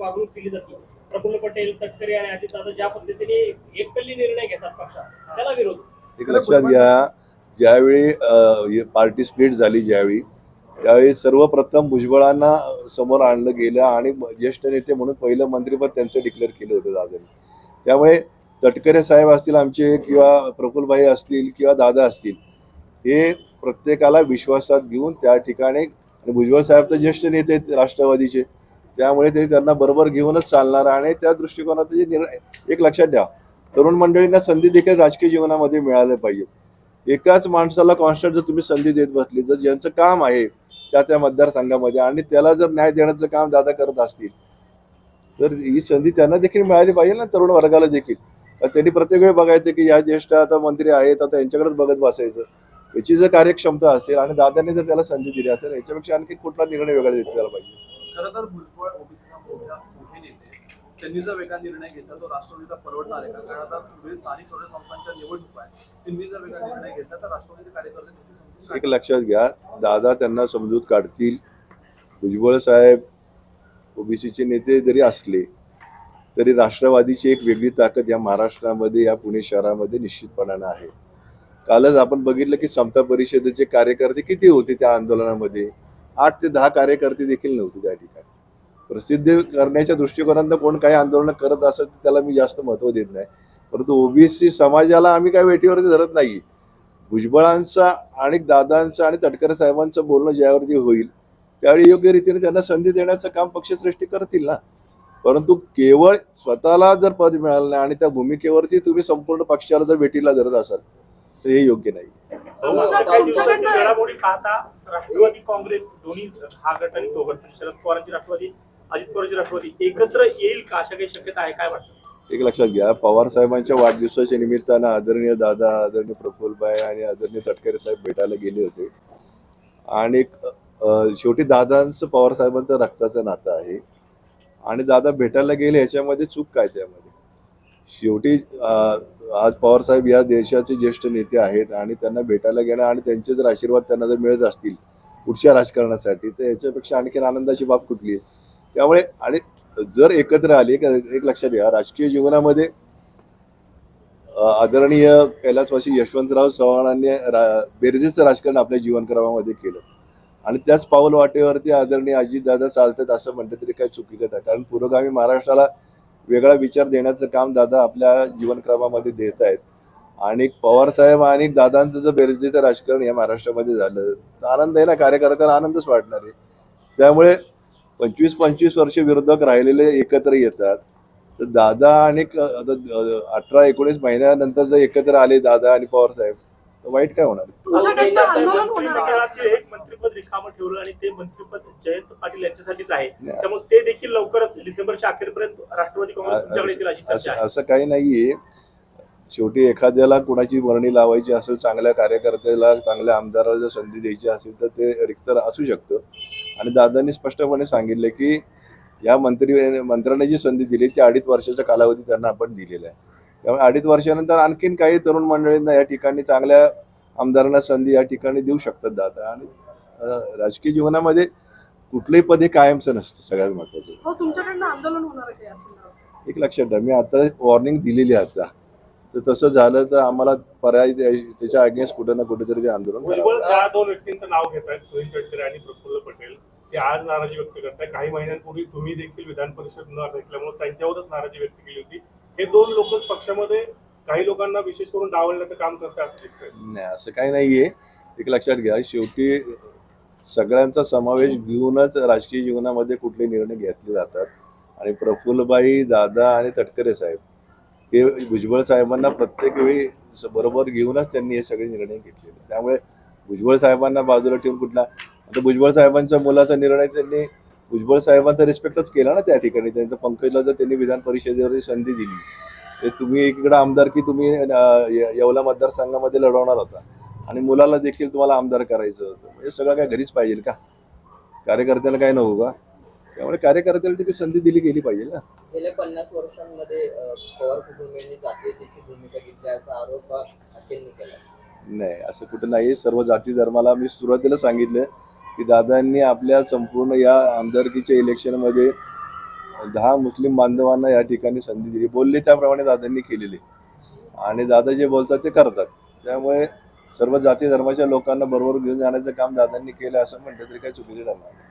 वागणूक केली जाते. प्रफुल्ल पटेल तटकरे आणि अजितदादा ज्या पद्धतीने एककल्ली निर्णय घेतात पक्षात त्याला विरोध. एक लक्षात घ्या ज्यावेळी पार्टी स्प्लिट झाली ज्यावेळी त्यावेळी सर्वप्रथम भुजबळांना समोर आणलं गेलं आणि ज्येष्ठ नेते म्हणून पहिलं मंत्रीपद त्यांचं डिक्लेअर केलं होतं दादांनी. त्यामुळे तटकरे साहेब असतील आमचे किंवा प्रफुल्लभाई असतील किंवा दादा असतील हे प्रत्येकाला विश्वासात घेऊन त्या ठिकाणी आणि भुजबळ साहेब तर ज्येष्ठ नेते आहेत राष्ट्रवादीचे त्यामुळे ते त्यांना बरोबर घेऊनच चालणार आणि त्या दृष्टिकोनात जे निर्णय एक लक्षात ठेवा तरुण मंडळींना संधी देखील राजकीय जीवनामध्ये मिळाल्या पाहिजे. एकाच माणसाला कॉन्स्टंट जर तुम्ही संधी देत बसली जर ज्यांचं काम आहे त्या त्या मतदारसंघामध्ये आणि त्याला जर न्याय देण्याचं काम दादा करत असतील तर ही संधी त्यांना देखील मिळाली पाहिजे ना तरुण वर्गाला देखील. त्यांनी प्रत्येक वेळी बघायचं की या ज्येष्ठ आता मंत्री आहेत आता यांच्याकडेच बघत बसायचं. याची जर कार्यक्षमता असेल आणि दादाने जर त्याला संधी दिली असेल याच्यापेक्षा आणखी कुठला निर्णय वेगळा घेतला पाहिजे? खरं तर भुजबळ ओबीसीचा मोठा मोठे नेते त्यांनी जर वेगळा निर्णय घेतला तो राष्ट्रवादीला परवडणार आहे. का कारण आता पुढील स्थानिक स्वराज्य संस्थांच्या निवडणूक आहे त्यांनी जर वेगळा निर्णय घेतला तर राष्ट्रवादीचे कार्यकर्ते एक लक्षात घ्या दादा त्यांना समजूत काढतील. भुजबळ साहेब ओबीसीचे नेते जरी असले तरी राष्ट्रवादीची एक वेगळी ताकद या महाराष्ट्रामध्ये या पुणे शहरामध्ये निश्चितपणानं आहे. कालच आपण बघितलं की समता परिषदेचे कार्यकर्ते किती होते त्या आंदोलनामध्ये? आठ ते दहा कार्यकर्ते देखील नव्हते त्या ठिकाणी. प्रसिद्धी करण्याच्या दृष्टिकोनातून कोण काही आंदोलन करत असेल तर त्याला मी जास्त महत्त्व देत नाही. परंतु ओबीसी समाजाला आम्ही काय वेटीवरती धरत नाही. भुजबळांचा आणि दादांचं आणि तटकरे साहेबांचं बोलणं ज्यावरती होईल त्यावेळी योग्य रीतीने त्यांना संधी देण्याचं काम पक्षश्रेष्ठी करतील ना? परंतु केवळ स्वतःला जर पद मिळालं नाही आणि त्या भूमिकेवरती तुम्ही संपूर्ण पक्षाला जर भेटीला धरत असाल तर हे योग्य नाही. पाहता राष्ट्रवादी काँग्रेस दोन्ही हा गट आणि तो गट शरद पवारांची राष्ट्रवादी अजित पवारांची राष्ट्रवादी एकत्र येईल का? अशा काही शक्यता आहे काय वाटतं? एक लक्षात घ्या पवार साहेबांच्या वाढदिवसाच्या निमित्तानं आदरणीय दादा आदरणीय प्रफुल्लभाई आणि आदरणीय तटकरे साहेब भेटायला गेले होते. आणि शेवटी दादांचं पवार साहेबांचं रक्ताचं नातं आहे. आणि दादा भेटायला गेले ह्याच्यामध्ये चूक काय त्यामध्ये? शेवटी आज पवार साहेब या देशाचे ज्येष्ठ नेते आहेत आणि त्यांना भेटायला घेणं आणि त्यांचे जर आशीर्वाद त्यांना जर मिळत असतील पुढच्या राजकारणासाठी तर याच्यापेक्षा आणखीन आनंदाची बाब कुठली आहे? त्यामुळे आणि जर एकत्र आले एक लक्षात घ्या राजकीय जीवनामध्ये आदरणीय कैलासवासी यशवंतराव चव्हाणांनी रा- बेरजेचं राजकारण आपल्या जीवनक्रमामध्ये केलं. आणि त्याच पाऊल वाटेवरती आदरणीय अजितदादा चालतात असं म्हटलं तरी काही चुकीचं नाही. कारण पुरोगामी महाराष्ट्राला वेगळा विचार देण्याचं काम दादा आपल्या जीवनक्रमामध्ये देत आहेत. आणि पवार साहेब आणि दादांचं जर बेरजेचं राजकारण या महाराष्ट्रामध्ये झालं तर आनंद आहे ना? कार्यकर्त्यांना आनंदच वाटणार आहे. त्यामुळे पंचवीस पंचवीस वर्ष विरोधक राहिलेले एकत्र येतात. तर दादा आणि अठरा एकोणीस महिन्यानंतर जर एकत्र आले दादा आणि पवार साहेब तर वाईट काय होणार? एक मंत्रिपद रिकामं ठेवलं आणि ते मंत्रिपद जयंत पाटील यांच्यासाठीच आहे. नाही. त्यामुळे ते देखील लवकरच डिसेंबरच्या अखेरपर्यंत राष्ट्रवादी काँग्रेस असं काही नाहीये. शेवटी एखाद्याला कुणाची वर्णी लावायची असेल चांगल्या कार्यकर्त्याला चांगल्या आमदाराला जर संधी द्यायची असेल तर ते रिक्त असू शकतं. आणि दादांनी स्पष्टपणे सांगितलं की या मंत्री मंत्र्यांना जी संधी दिली ती अडीच वर्षाचा कालावधी त्यांना आपण दिलेला आहे. त्यामुळे अडीच वर्षानंतर आणखीन काही तरुण मंडळींना या ठिकाणी चांगल्या आमदारांना संधी या ठिकाणी देऊ शकतात दादा. आणि राजकीय जीवनामध्ये कुठलंही पद हे कायमचं नसतं सगळ्यात महत्वाचं हो? एक लक्षात ठेवा मी आता वॉर्निंग दिलेली आहे आता. तर तसं झालं तर आम्हाला पर्याय त्याच्या अगेन्स्ट कुठं ना कुठेतरी ते आंदोलन दोन व्यक्तींचं नाव घेत आहेत सुनील तटकरे आणि प्रफुल्ल पटेल. ते आज नाराजी व्यक्त करताय. काही महिन्यांपूर्वी तुम्ही देखील विधान परिषद न ऐकल्यामुळे त्यांच्यावरच नाराजी व्यक्त केली होती. हे दोन लोक पक्षामध्ये काही लोकांना विशेष करून डावलण्याचं काम करतात असं दिसतंय. नाही असं काही नाहीये. एक लक्षात घ्या शेवटी सगळ्यांचा समावेश घेऊनच राजकीय जीवनामध्ये कुठले निर्णय घेतले जातात. आणि प्रफुल्लबाई दादा आणि तटकरे साहेब हे भुजबळ साहेबांना प्रत्येक वेळी बरोबर घेऊनच त्यांनी हे सगळे निर्णय घेतलेले त्यामुळे भुजबळ साहेबांना बाजूला ठेवून कुठला आता भुजबळ साहेबांच्या मुलाचा निर्णय त्यांनी भुजबळ साहेबांचा रिस्पेक्टच केला ना त्या ठिकाणी. त्यांचं पंकजला जर त्यांनी विधान परिषदेवर संधी दिली तर तुम्ही एकीकडे आमदारकी तुम्ही येवला मतदारसंघामध्ये लढवणार होता. आणि मुलाला देखील तुम्हाला आमदार करायचं होतं. हे सगळं काय घरीच पाहिजे का? कार्यकर्त्याला काय नको का? त्यामुळे कार्यकर्त्याला देखील संधी दिली गेली पाहिजे ना. गेल्या पन्नास वर्षांमध्ये अ, पवार कुटुंबियांनी जातीयतेची भूमिका घेतली असा आरोप अखेरनी केला. नाही असं कुठं नाही सर्व जाती धर्माला मी सुरुवातीला सांगितलं की दादांनी आपल्या संपूर्ण या आमदारकीच्या इलेक्शनमध्ये दहा मुस्लिम बांधवांना या ठिकाणी संधी दिली. बोलली त्याप्रमाणे दादांनी केलेली. आणि दादा जे बोलतात ते करतात. त्यामुळे सर्व जाती धर्माच्या लोकांना बरोबर घेऊन जाण्याचं काम दादांनी केलं असं म्हटलं तरी काही चुकीचं ठरणार नाही.